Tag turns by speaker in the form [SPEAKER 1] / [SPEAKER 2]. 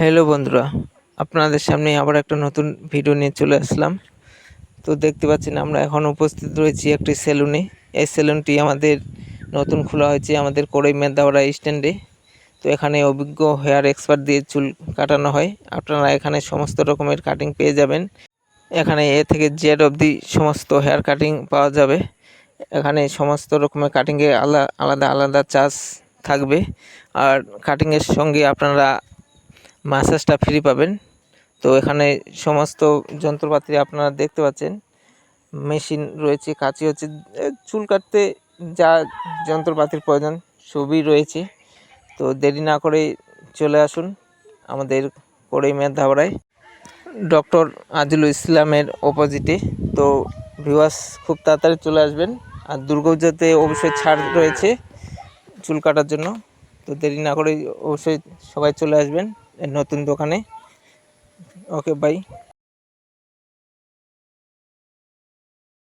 [SPEAKER 1] Hello বন্ধুরা, আপনাদের সামনে আবার একটা নতুন ভিডিও নিয়ে চলে আসলাম। তো দেখতে পাচ্ছেন আমরা এখন উপস্থিত রয়েছি একটি সেলুনে এই সেলুনটি আমাদের নতুন খোলা হয়েছে আমাদের কড়ই মেদাওড়া স্ট্যান্ডে তো এখানে অভিজ্ঞ হেয়ার এক্সপার্ট দিয়ে চুল কাটানো হয়। আপনারা এখানে সমস্ত রকমের কাটিং পেয়ে যাবেন। এখানে এ থেকে জেড অবধি সমস্ত হেয়ার কাটিং পাওয়া যাবে। এখানে সমস্ত রকমের কাটিংয়ে আলাদা আলাদা আলাদা চার্জ থাকবে। আর কাটিংয়ের সঙ্গে আপনারা ম্যাসাজটা ফ্রি পাবেন। তো এখানে সমস্ত যন্ত্রপাতি আপনারা দেখতে পাচ্ছেন। মেশিন রয়েছে, কাঁচি হচ্ছে চুল কাটতে যা যন্ত্রপাতির প্রয়োজন সবই রয়েছে। তো দেরি না করে চলে আসুন আমাদের কড়ই মেধাবড়ায় ডক্টর আজিলুল ইসলামের অপোজিটে তো ভিউয়ার্স খুব তাড়াতাড়ি চলে আসবেন। আর দুর্গাপূজাতে অবশ্যই ছাড় রয়েছে চুল কাটার জন্য। তো দেরি না করে অবশ্যই সবাই চলে আসবেন। নতুন দোকানে। Okay bye